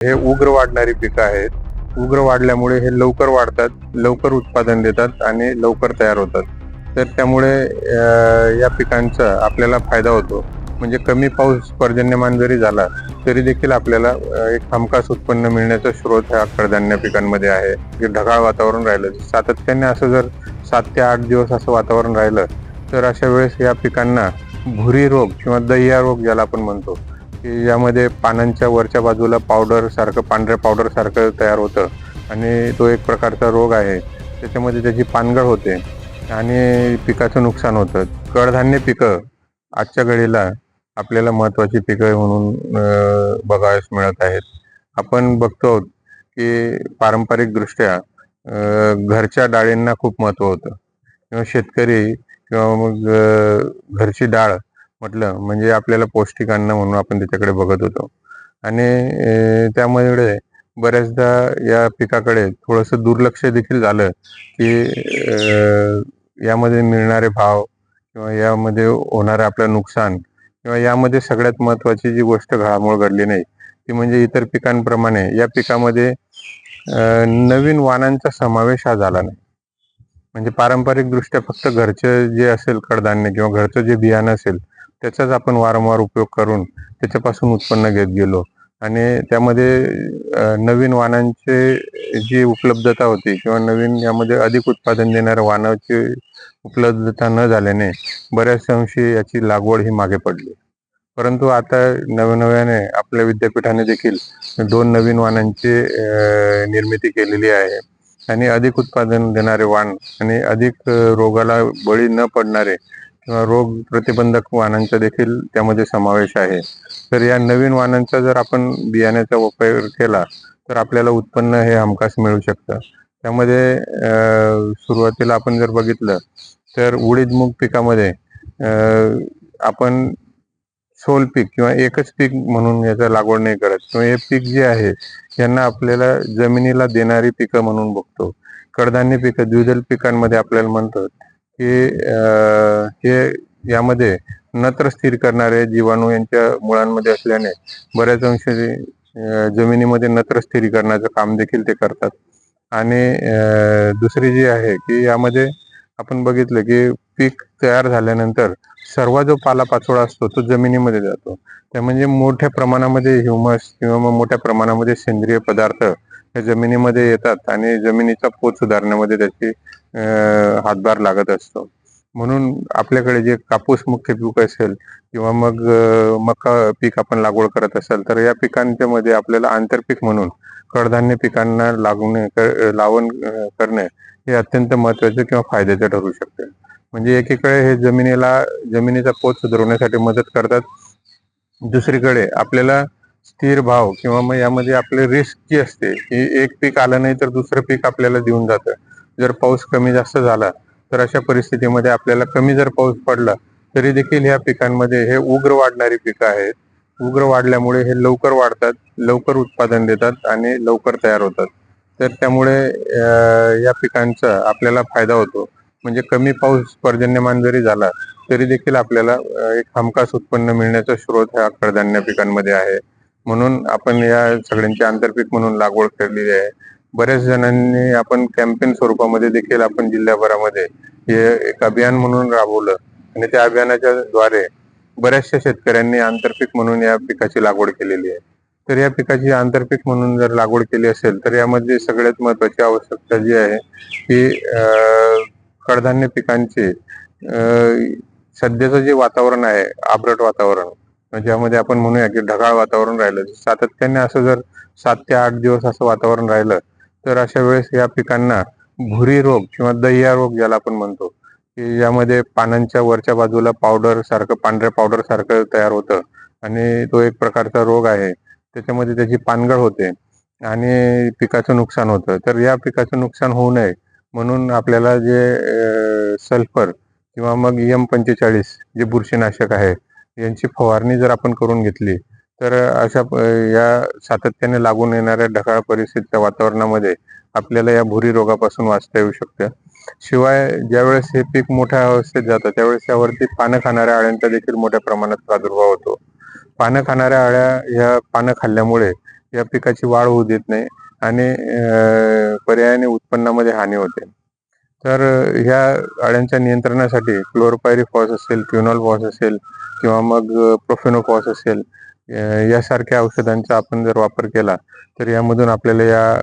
हे उग्र वाढणारी पिकं आहेत. उग्र वाढल्यामुळे हे लवकर वाढतात लवकर उत्पादन देतात आणि लवकर तयार होतात. तर त्यामुळे या पिकांचा आपल्याला फायदा होतो. म्हणजे कमी पाऊस पर्जन्यमान जरी झाला तरी देखील आपल्याला एक हमखास उत्पन्न मिळण्याचा स्रोत ह्या कडधान्य पिकांमध्ये आहे. जे ढगाळ वातावरण राहिलं सातत्याने असं जर सात ते आठ दिवस असं वातावरण राहिलं तर अशा वेळेस या पिकांना भुरी रोग किंवा दह्या रोग ज्याला आपण म्हणतो की यामध्ये पानांच्या वरच्या बाजूला पावडरसारखं पांढऱ्या पावडरसारखं तयार होतं. आणि तो एक प्रकारचा रोग आहे. त्याच्यामध्ये त्याची पानगळ होते. आणि पिकाचं नुकसान होतं. कडधान्य पिकं आजच्या घडीला आपल्याला महत्त्वाची पिकं म्हणून बघायस मिळत आहेत. आपण बघतो की पारंपरिकदृष्ट्या घरच्या डाळींना खूप महत्त्व होतं. किंवा शेतकरी किंवा मग घरची डाळ म्हटलं म्हणजे आपल्याला पौष्टिक अन्न म्हणून आपण त्याच्याकडे बघत होतो. आणि त्यामुळे बऱ्याचदा या पिकाकडे थोडंसं दुर्लक्ष देखील झालं की यामध्ये मिळणारे भाव किंवा यामध्ये होणारं आपलं नुकसान किंवा यामध्ये सगळ्यात महत्वाची जी गोष्ट घडामोड घडली नाही ती म्हणजे इतर पिकांप्रमाणे या पिकामध्ये नवीन वाणांचा समावेश हा झाला नाही. म्हणजे पारंपरिकदृष्ट्या फक्त घरचे जे असेल कडधान्य किंवा घरचं जे बियाणं असेल त्याचाच आपण वारंवार उपयोग करून त्याच्यापासून उत्पन्न घेत गेलो. आणि त्यामध्ये नवीन वाणांचे जी उपलब्धता होती किंवा नवीन यामध्ये अधिक उत्पादन देणाऱ्या वाणाची उपलब्धता न झाल्याने बऱ्याच अंशी याची लागवड ही मागे पडली. परंतु आता नवनव्याने आपल्या विद्यापीठाने देखील दोन नवीन वाणांची निर्मिती केलेली आहे. आणि अधिक उत्पादन देणारे वाण आणि अधिक रोगाला बळी न पडणारे किंवा रोग प्रतिबंधक वाहनांचा देखील त्यामध्ये समावेश आहे. तर या नवीन वाहनांचा जर आपण बियाण्याचा वापर केला तर आपल्याला उत्पन्न हे हमखास मिळू शकतं. त्यामध्ये सुरुवातीला आपण जर बघितलं तर उडीद मूग पिकामध्ये आपण सोल पीक किंवा एकच पीक म्हणून याचा लागवड नाही करत. किंवा हे पीक जे आहे यांना आपल्याला जमिनीला देणारी पिकं म्हणून बघतो. कडधान्य पिकं द्विदल पिकांमध्ये आपल्याला म्हणतात. की हे यामध्ये नत्र स्थिर करणारे जीवाणू यांच्या मुळांमध्ये असल्याने बऱ्याच अंशी जमिनीमध्ये नत्र स्थिरीकरणाचं काम देखील ते करतात. आणि दुसरी जी आहे की यामध्ये आपण बघितलं की पीक तयार झाल्यानंतर सर्व जो पालापाचोळा असतो तो जमिनीमध्ये जातो. त्या म्हणजे मोठ्या प्रमाणामध्ये ह्युमस किंवा मग मोठ्या प्रमाणामध्ये सेंद्रिय पदार्थ या जमिनीमध्ये येतात आणि जमिनीचा पोत सुधारण्यामध्ये त्याची हातभार लागत असतो. म्हणून आपल्याकडे जे कापूस मुख्य पीक असेल किंवा मग मका पीक आपण लागवड करत असाल तर या पिकांच्या मध्ये आपल्याला आंतरपीक म्हणून कडधान्य पिकांना लागणे कर, लावण करणे हे अत्यंत महत्त्वाचे किंवा फायद्याचे ठरू शकते. म्हणजे एकीकडे हे जमिनीला जमिनीचा पोत सुधारवण्यासाठी मदत करतात. दुसरीकडे आपल्याला स्थिर भाव किंवा मग यामध्ये आपले रिस्क जी असते की एक पीक आलं नाही तर दुसरं पीक आपल्याला देऊन जातं. जर पाऊस कमी जास्त झाला तर अशा परिस्थितीमध्ये आपल्याला कमी जर पाऊस पडला तरी देखील ह्या पिकांमध्ये हे उग्र वाढणारी पिकं आहेत. उग्र वाढल्यामुळे हे लवकर वाढतात लवकर उत्पादन देतात आणि लवकर तयार होतात. तर त्यामुळे या पिकांचा आपल्याला फायदा होतो. म्हणजे कमी पाऊस पर्जन्यमान जरी झाला तरी देखील आपल्याला एक हमखास उत्पन्न मिळण्याचा स्रोत ह्या कडधान्य पिकांमध्ये आहे. म्हणून आपण या सगळ्यांची आंतरपीक म्हणून लागवड केलेली आहे. बऱ्याच जणांनी आपण कॅम्पेन स्वरूपामध्ये देखील आपण जिल्ह्याभरामध्ये हे एक अभियान म्हणून राबवलं. आणि त्या अभियानाच्या द्वारे बऱ्याचशा शेतकऱ्यांनी आंतरपीक म्हणून या पिकाची लागवड केलेली आहे. तर या पिकाची आंतरपीक म्हणून जर लागवड केली असेल तर यामध्ये सगळ्यात महत्वाची आवश्यकता जी आहे की कडधान्य पिकांचे सध्याचं जे वातावरण आहे आबरट वातावरण ज्यामध्ये आपण म्हणूया की ढगाळ वातावरण राहिलं सातत्याने असं जर सात ते आठ दिवस असं वातावरण राहिलं तर अशा वेळेस या पिकांना भुरी रोग किंवा दह्या रोग ज्याला आपण म्हणतो की यामध्ये पानांच्या वरच्या बाजूला पावडर सारखं पांढऱ्या पावडर सारखं तयार होतं आणि तो एक प्रकारचा रोग आहे. त्याच्यामध्ये त्याची पानगळ होते आणि पिकाचं नुकसान होतं. तर या पिकाचं नुकसान होऊ नये म्हणून आपल्याला जे सल्फर किंवा मग एम पंचेचाळीस जे बुरशीनाशक आहे यांची फवारणी जर आपण करून घेतली तर अशा या सातत्याने लागून येणाऱ्या ढगाळ परिस्थितीच्या वातावरणामध्ये आपल्याला या भुरी रोगापासून वाचता येऊ शकते. शिवाय ज्यावेळेस हे पीक मोठ्या अवस्थेत जातं त्यावेळेस त्यावरती पानं खाणाऱ्या अळ्यांचा देखील मोठ्या प्रमाणात प्रादुर्भाव होतो. पानं खाणाऱ्या अळ्या ह्या पानं खाल्ल्यामुळे या पिकाची वाढ होऊ देत नाही आणि पर्यायाने उत्पन्नामध्ये हानी होते. तर ह्या अळ्यांच्या नियंत्रणासाठी क्लोरोपायरीफॉस असेल क्युनॉल असेल किंवा मग प्रोफेनोफॉस असेल यासारख्या औषधांचा आपण जर वापर केला तर यामधून आपल्याला या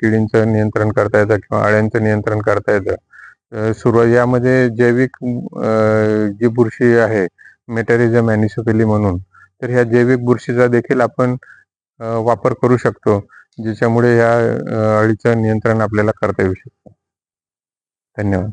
किडींचं नियंत्रण करता येतं किंवा अळ्यांचं नियंत्रण करता येतं. सुरुवात यामध्ये जैविक जी बुरशी आहे मेटेरिझम अॅनिसोफिली म्हणून तर ह्या जैविक बुरशीचा देखील आपण वापर करू शकतो ज्याच्यामुळे या अळीचं नियंत्रण आपल्याला करता येऊ शकतं. धन्यवाद.